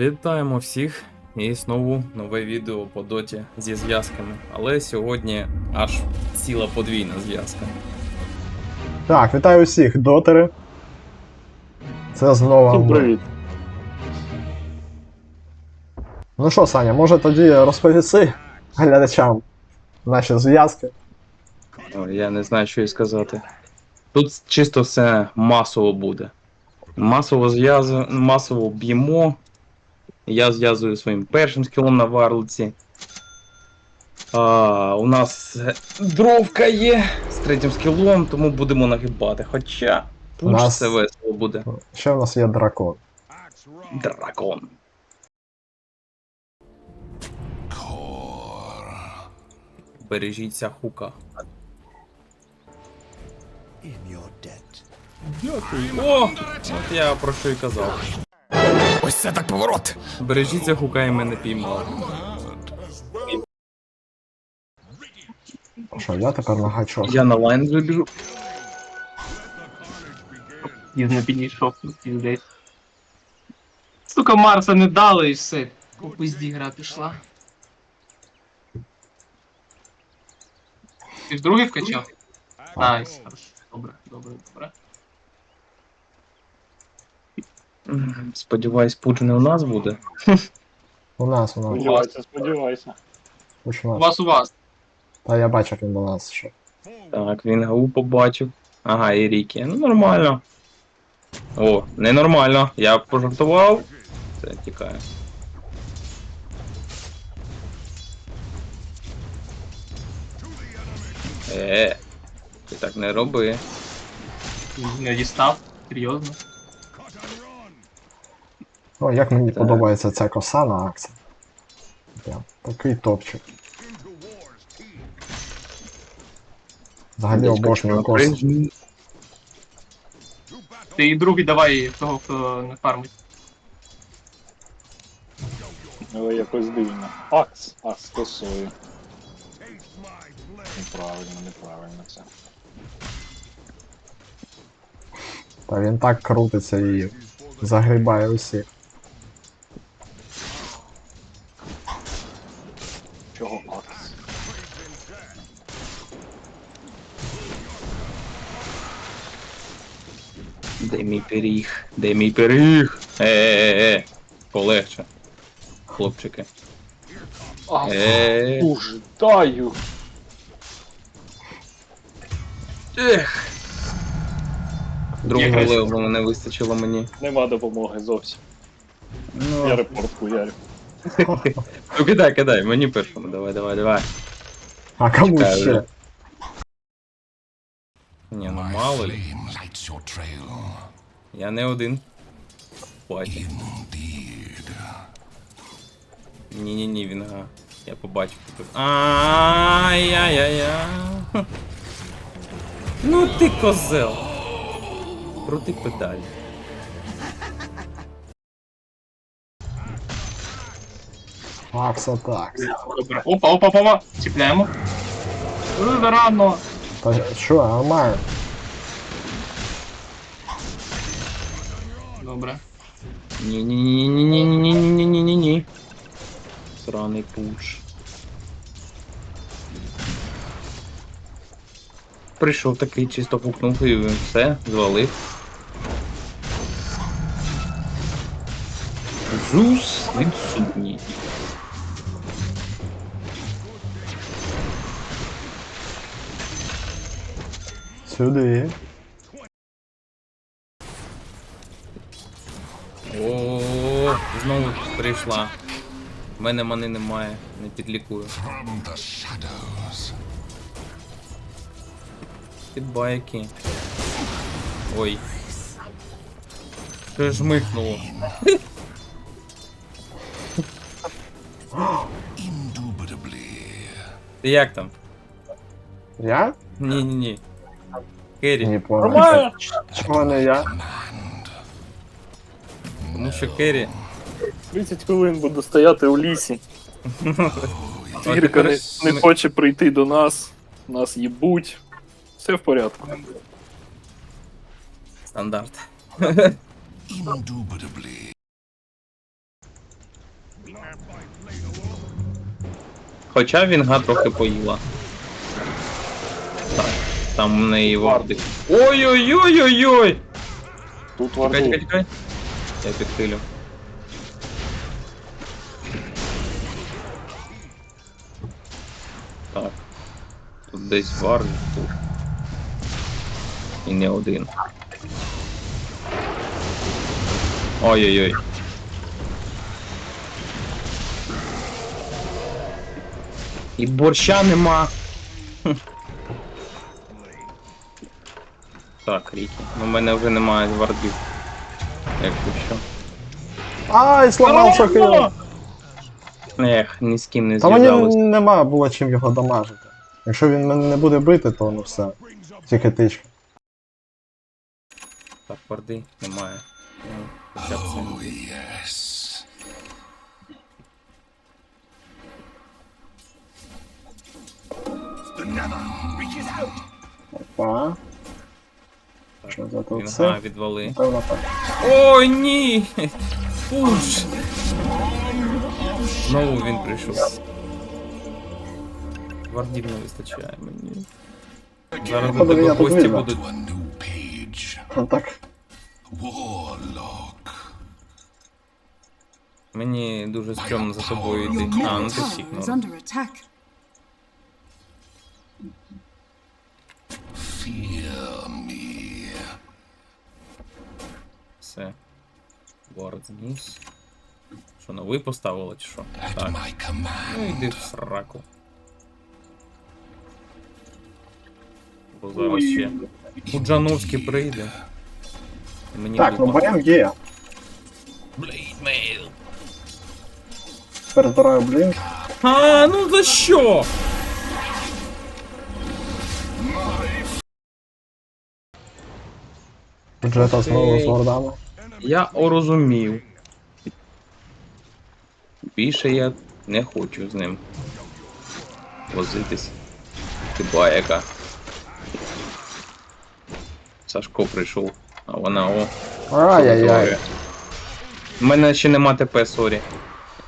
Вітаємо всіх і знову нове відео по доті зі зв'язками. Але сьогодні аж ціла подвійна зв'язка. Так, вітаю всіх, дотери. Це знову. Всім ми. привіт. Ну що, Саня, може тоді розповіси глядачам наші зв'язки. Ой, Я не знаю, що і сказати. Тут чисто все масово буде. Масово зв'язу, масово б'ємо. Я зв'язую своїм першим скілом на варлиці. А, у нас дровка є з третім скілом, тому будемо нагибати. Хоча пуч нас- це весело буде. Ще в нас є дракон. Дракон. Бережіться хука. Дякую. О! От я про що і казав. Ось це так поворот. Бережіться хука і мене піймали. Що, я тепер на гачок. Я на лайн вибіжу. Він не підійшов, піздець. Сука, Марса не дали і все. У пизді гра пішла. Ти ж другий вкачав? Найс, хорошо. Добре, добре, добре. М, Сподіваюсь, пуч не у нас буде. У нас, у нас. Сподівайся, сподівайся. У Починає. вас у вас. Та я бачу, як він до нас ще. Так, він гау побачив. Ага, і Рікі. Ну нормально. О, ненормально. Я пожартував. Це тікає. Е, ти так не роби. Не дістав. Серйозно. О, як мені Так. подобається ця коса на акції. Прям такий топчик. Взагалі обожнюю коси. Ти і другий давай того, хто не фармить. Але якось дивно. Акс, акс косою. Неправильно, неправильно це. Та він так крутиться і загрібає усіх. Чого акс? Де мій пиріг? Де мій пиріг? Е-е-е. Полегше. Хлопчики. Е. Ужидаю! Ех. Другого левелу не вистачило мені. Нема допомоги зовсім. Я Ну, репорт хуярю. ну кидай, кидай, мені першому, давай, давай, давай. А кому Чекаю ще? Ні, ну мало ли. Flame lights your trail. Я не один. Бачу. Ні-ні-ні, він га. Я побачив тут. Ай-яй-яй-яй. Ну ти козел. Крути педаль. Акса так. Добре. Опа, опа, опа, опа. Чіпляємо. Рано. Та що, нормально. Добре. Ні-ні-ні-ні-ні-ні-ні-ні-ні-ні-ні. Сраний пуш. Прийшов такий, чисто пукнув і все, звалив. Зус відсутній. Сюди. Знову прийшла. В мене мани немає, не підлікую. From the shadows. Під байки. Ой. Що ж михнуло? Ти як там? Я? Ні-ні-ні. Керрі, Не понял. Нормально! Чого не я? тому що Керрі. 30 хвилин буду стояти у лісі. Тігрика не, не хоче прийти до нас. Нас їбуть. Все в порядку. Стандарт. Хоча Вінга трохи поїла. Так, там в неї вардик. Ой-ой-ой-ой-ой! Тут Чекай, чекай, чекай. Я підхилю. Так. Тут десь вар тут. І не один. Ой-ой-ой. І борща нема. Так, Рікі. Ну, в мене вже немає вардів. Якщо що. Ай, сламав сокиру! Ех, ні з ким не Та мені нема було чим його дамажити. Якщо він мене не буде бити, то ну все. Тільки тичка. Так, варди немає. Ну, хоча б це. Oh. Опа. Що за це? відвали. Певно так. Ні! Пуш! Знову він прийшов. Вардів не вистачає мені. Зараз до Походу, тебе гості будуть. Ну так. Warlock. Мені дуже стрьомно за тобою йти. А, ну ти всіх me. Все. Вард зніс. Що, новий поставила чи що? Так. Ну йди в сраку. Бо зараз ще. Буджановський прийде. І Мені Так, ну дупа. БМ є. Блейдмейл. Тепер збираю блінк. А, ну за що? Бюджета знову з лордами. Я орозумів. Більше я не хочу з ним возитись. Ти яка. Сашко прийшов, а вона о. Ай-яй-яй. У мене ще нема ТП, сорі.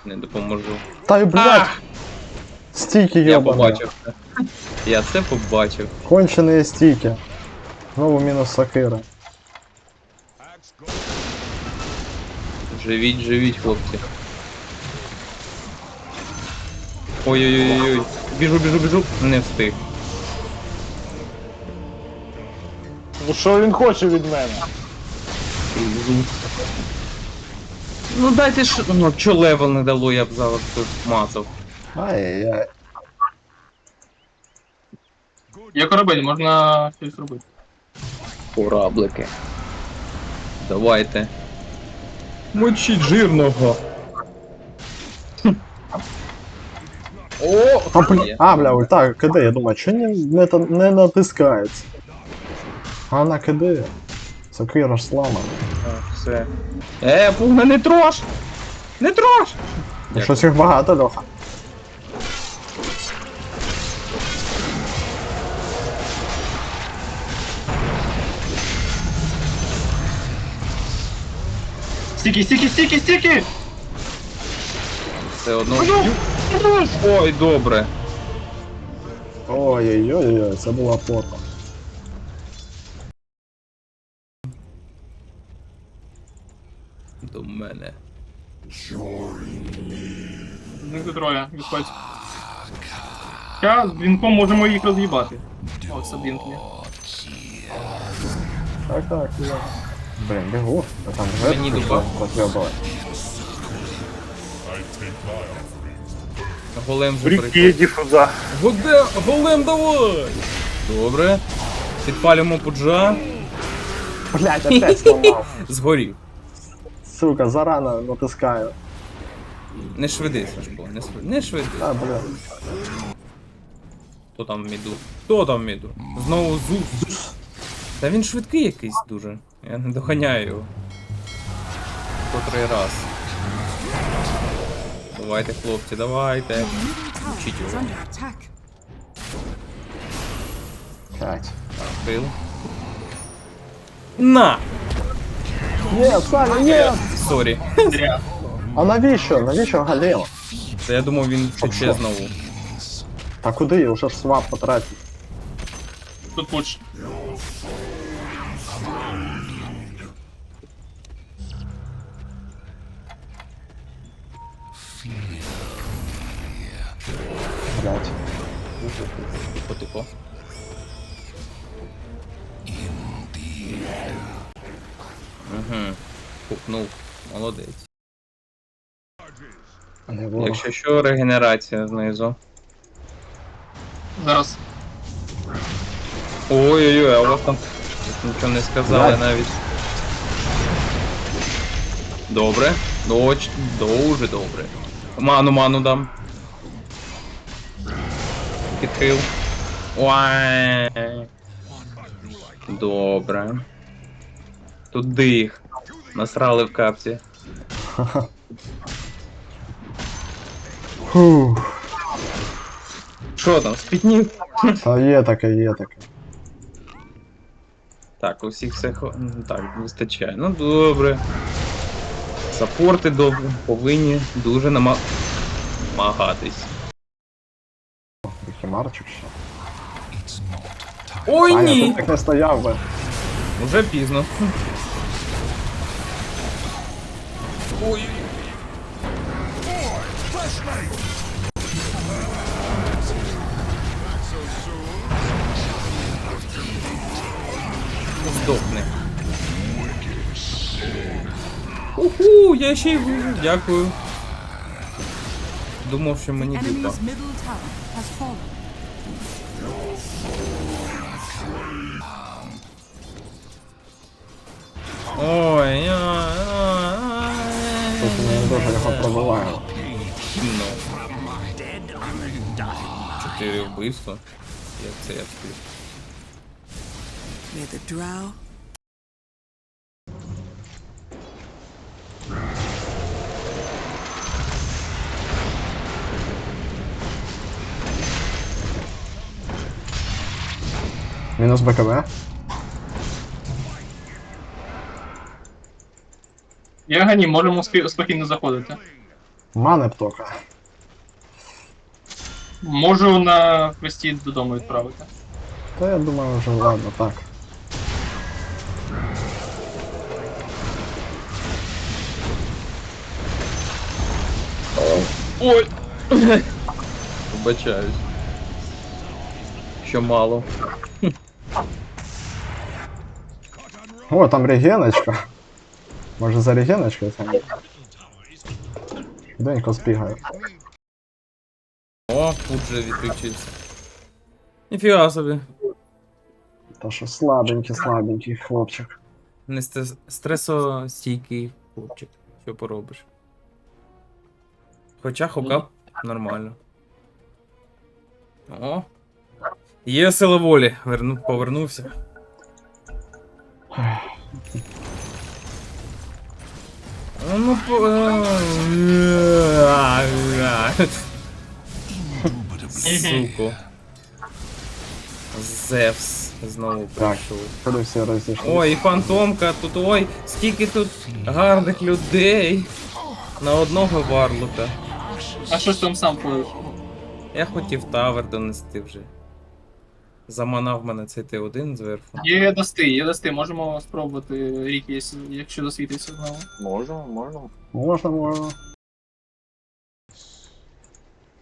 Не допоможу. Та й блядь, стійки я йобані. побачив. Я це побачив. Конченые стійки. Знову мінус сокира. Живіть, живіть, хлопці. Ой-ой-ой-ой. Біжу, біжу, біжу. Не встиг. Ну що він хоче від мене? Ну дайте ж. Ну, чо левел не дало, я б зараз тут мацав. Ай-яй-яй. Є корабель, можна щось робити. Кораблики. Давайте. Мочіть жирного. О! А, бля, Є. а, бля, ульта, КД, я думаю, що не, не, не натискається? А вона КД. Сокира ж сламана. Так, все. Е, пугна, не трош! Не трош! Ну, Щось їх багато, Льоха. Стіки, стіки, стіки, стіки! Все одно вб'ю. Ой, добре. Ой-ой-ой, це була плотно. До мене. Не троє, відходь. Зараз з блінком можемо їх роз'їбати. О, це блінк є. Так, так, я. Блін, бігу, а там Мені вже дуба. роз'єбали. Голем вже прийшов. діфуза. Годе, голем давай! Добре. Підпалюємо пуджа. Блять, опять сломав. Згорів. Сука, зарано натискаю. Не швиди, Сашко, не швиди. Не швиди. А, бля. Хто там в міду? Хто там в міду? Знову Зус. Та він швидкий якийсь дуже. Я не доганяю його. Котрий раз. Давайте, хлопці, давайте. Is його. П'ять. Бил. На! Ні, Саня, ні! Сорі. А навіщо? Навіщо Галіо? Та я думав, він що? втече знову. Та куди? Уже ж свап потратив. Тут пуч. Тихо, тихо. Угу. Купнув. Молодець. Не ворог. Якщо що, регенерація знизу. Зараз. Ой-ой-ой, а у вас там нічого не сказали навіть. Добре. Доч... Дуже добре. Ману, ману дам. Підхил. Уай. Добре. Тут дих. Насрали в капці. Фух. Що там, спітнів? Та є таке, є таке. Так, у всіх все хо- м, так, вистачає. Ну добре. Саппорти добре, повинні дуже нама- намагатись. Хімарчик ще. Ой Аня, ні! тут так не стояв би. Уже пізно. Ой. Здохне. Уху, я ще й вижив, дякую. Думав, що мені дупа. Enemy's middle tower has fallen. Ой, ой, ой, Тут ой. ми дуже його пробиваємо. Ну. Чотири вбивства. Як це я сплю? May the drow Мінус БКБ. Ягані, можемо спі- спокійно заходити. Мане птока. Можу на квесті додому відправити. Та я думаю, вже ладно, так. Ой! Вибачаюсь. Що мало. О, там регеночка. Може за регеночкою там? Денько збігає. О, тут же відключився. Ніфіга собі. Та що слабенький, слабенький хлопчик. Не сте- стресостійкий хлопчик. Що поробиш? Хоча хокап нормально. О. Є сила волі. Верну, повернувся. Ну, по... Суко. Зевс знову прийшов. Ой, і фантомка, тут ой, скільки тут гарних людей на одного варлока. А що ж там сам по. Я хотів тавер донести вже. Заманав мене цей Т1 зверху. Є дости, є дости, можемо спробувати рік, якщо- якщо досвітиться знову. Можемо, можемо. Можна, можна.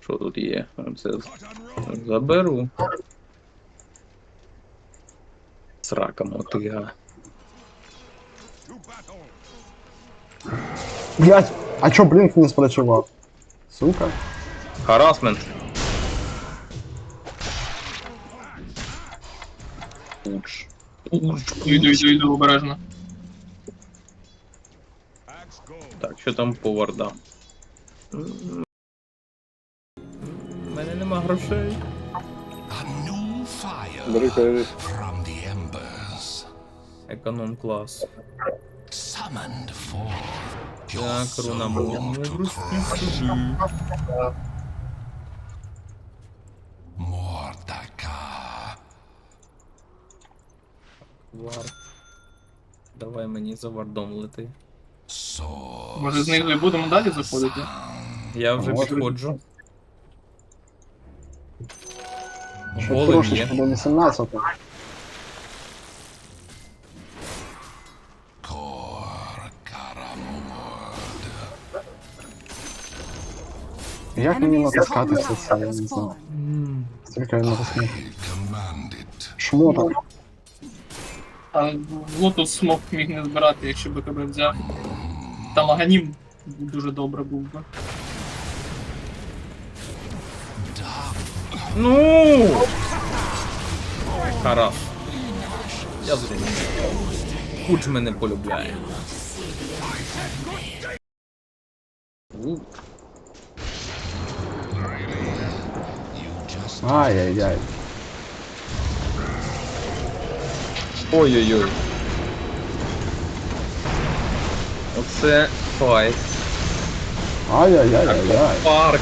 Що тут є? Це заберу. Срака мотига. Блять! А чо блінк не спрацював? Сука. Харасмент. Уч. Уч. Йду, йду, йду обережно. Так, що там по вардам? У мене нема грошей. Бери embers, Економ клас. Так, руна soul Вард. Давай мені за вардом лети. Може знизу і будемо далі заходити? Я вже От. підходжу. Ще Голим трошечки є. до 18. Kor Як мені натискати tower це, я не знаю. Стільки я натиснув. А лотус смог міг не збирати, якщо би тебе взяв. Там аганім дуже добре був би. Ну! Харас. Я зрозумів. Куч мене полюбляє. Ай-яй-яй. Ой-ой-ой. Оце файт. Ай-яй-яй-яй-яй. Парк.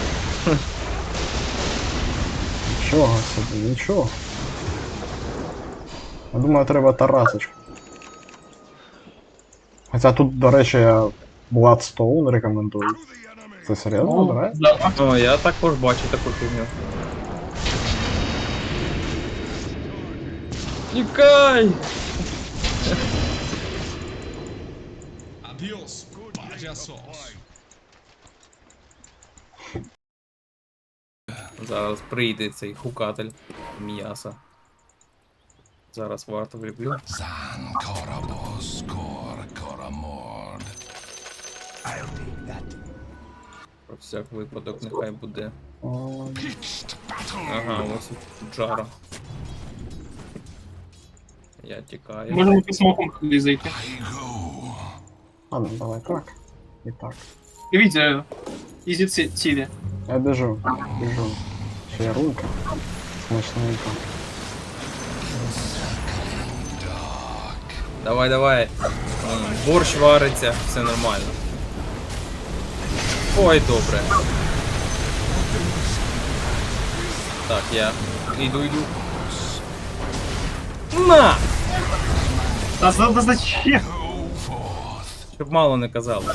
Нічого собі, нічого. Я думаю, треба Тарасочку. Хоча тут, до речі, я Bloodstone рекомендую. Це серйозно Ну, да. О, я також бачу таку фігню. Тікай! Зараз прийде цей хукатель м'яса. Зараз варто вліплю. Zan Korabos Kor Koramord. Про всяк випадок нехай буде. Ага, ось Джара. Я тікаю. Можемо під смоком туди зайти. I go. Ладно, давай так. І так. Дивіться, ізі ці- цілі. Я біжу, біжу. Ще є рунка. Смачненько. Давай, давай. М, Борщ вариться, все нормально. Ой, добре. Так, я йду, йду. На! Та за зачем? Щоб мало не казали.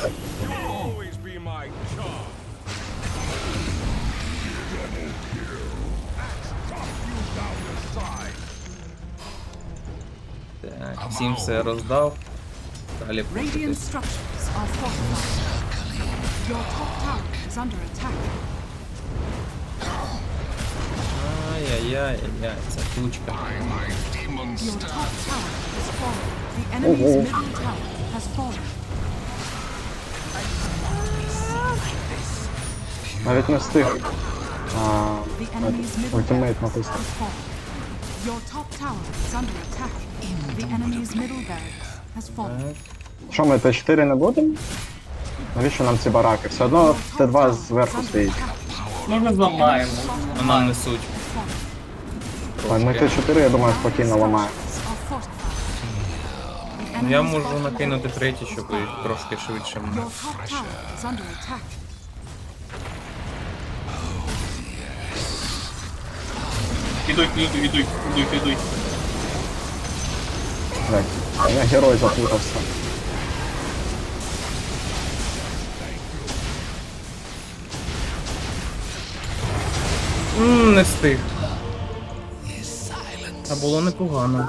Так, всім все роздав. Далі Radiant пушити. structures are fortified. Your top tower is under attack. Ай-яй-яй-яй, ця. Demon Your top tower is fallen. The enemy's oh. middle tower has fallen. Навіть не встиг. А, The enemy's middle barracks натиснув. has fallen. Your top tower is under attack. The enemy's middle barracks has fallen. Що ми Т4 не будемо? Навіщо нам ці бараки? Все одно Т2 зверху стоїть. Ну ми зламаємо. А нам несуть. А Ми Т4, я думаю, спокійно ламаємо. Ну, Я можу накинути третій, щоб fallen. трошки швидше. Attack. Ідуть, ідуть, ідуть, ідуть, ідуть. Блядь, у мене герой запутався. Ммм, не встиг. А було непогано.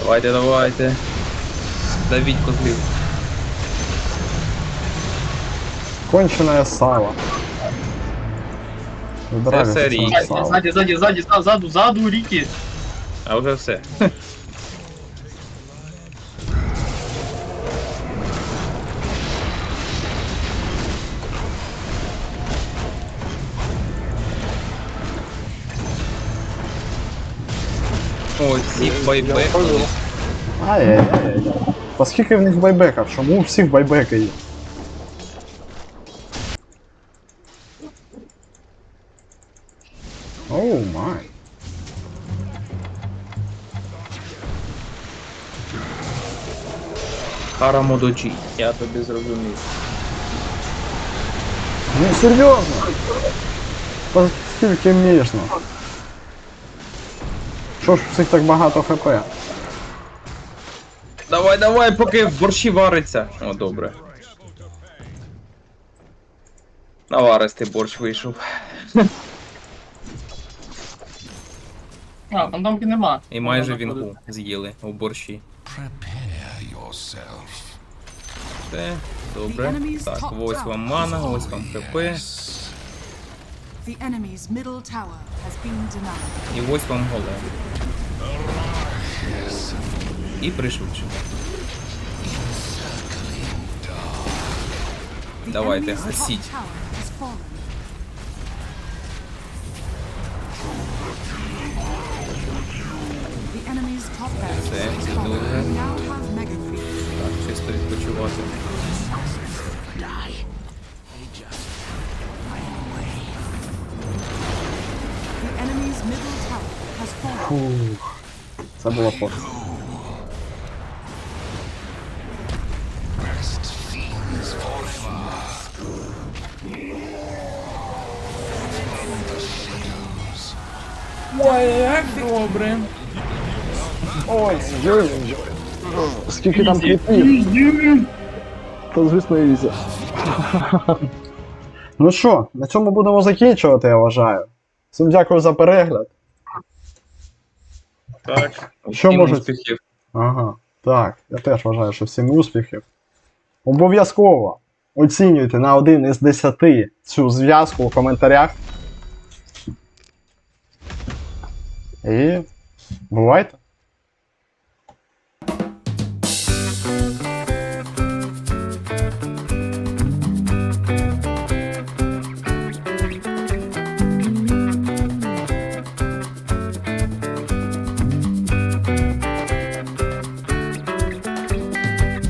Давайте, давайте. Давіть козлів. Кончене сало. Вибирай Це все кончене рік. сало. Ззаді, ззаді, ззаду, ззаду, ріки. А вже все. Ой, всіх байбекнули. Ай-яй-яй. Та скільки в них байбеків? Чому у всіх байбеки є? Оу май. Харамодочі, я тобі зрозумів. Ну серйозно? Та скільки можна? Що ж всіх так багато хп? Давай, давай, поки в борщі вариться. О, добре. Наваристий борщ вийшов. А, фантомки нема. І майже вінгу з'їли у борщі. Prepare yourself. Все, добре. Так, ось вам мана, ось вам хп. The enemy's middle tower has been denied. І ось вам голем. І пришвидшимо. The Давайте, enemy's top гасіть. tower has fallen. The enemy's top barracks Це has fallen. дуже. We now have mega creeps. Так, чисто відпочивати. Фух. Це було. Rest. Ой, як добре. Ой, ой, Скільки там кріпів? Та звісно ізі. ну що, на цьому будемо закінчувати, я вважаю. Всім дякую за перегляд. Так. Що Всім можуть- успіхів. Ага, так, я теж вважаю, що всім успіхів. Обов'язково оцінюйте на один із 10 цю зв'язку у коментарях. І бувайте!